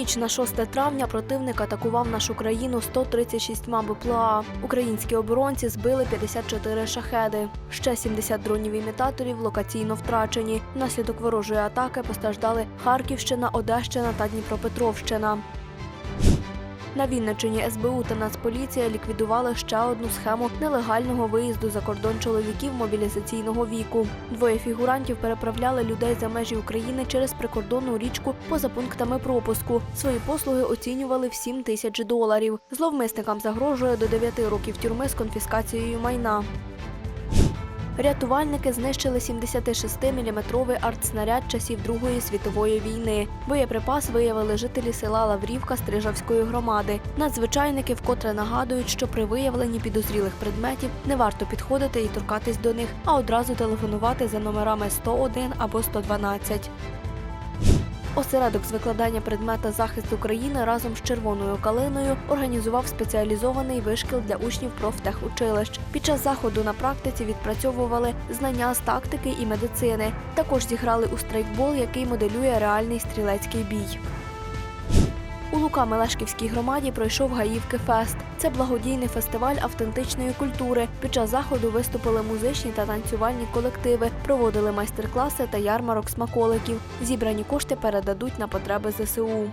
ніч на 6 травня противник атакував нашу країну 136 БПЛА. Українські оборонці збили 54 шахеди. Ще 70 дронів імітаторів локаційно втрачені. Внаслідок ворожої атаки постраждали Харківщина, Одещина та Дніпропетровщина. На Вінничині СБУ та Нацполіція ліквідували ще одну схему нелегального виїзду за кордон чоловіків мобілізаційного віку. Двоє фігурантів переправляли людей за межі України через прикордонну річку поза пунктами пропуску. Свої послуги оцінювали в 7 тисяч доларів. Зловмисникам загрожує до 9 років тюрми з конфіскацією майна. Рятувальники знищили 76-мм артснаряд часів Другої світової війни. Боєприпас виявили жителі села Лаврівка Стрижавської громади. Надзвичайники вкотре нагадують, що при виявленні підозрілих предметів не варто підходити і торкатись до них, а одразу телефонувати за номерами 101 або 112. Осередок з викладання предмета захист України разом з червоною калиною організував спеціалізований вишкіл для учнів профтехучилищ. Під час заходу на практиці відпрацьовували знання з тактики і медицини. Також зіграли у страйкбол, який моделює реальний стрілецький бій. У Лука-Мелешківській громаді пройшов Гаївки Фест. Це благодійний фестиваль автентичної культури. Під час заходу виступили музичні та танцювальні колективи, проводили майстер-класи та ярмарок смаколиків. Зібрані кошти передадуть на потреби ЗСУ.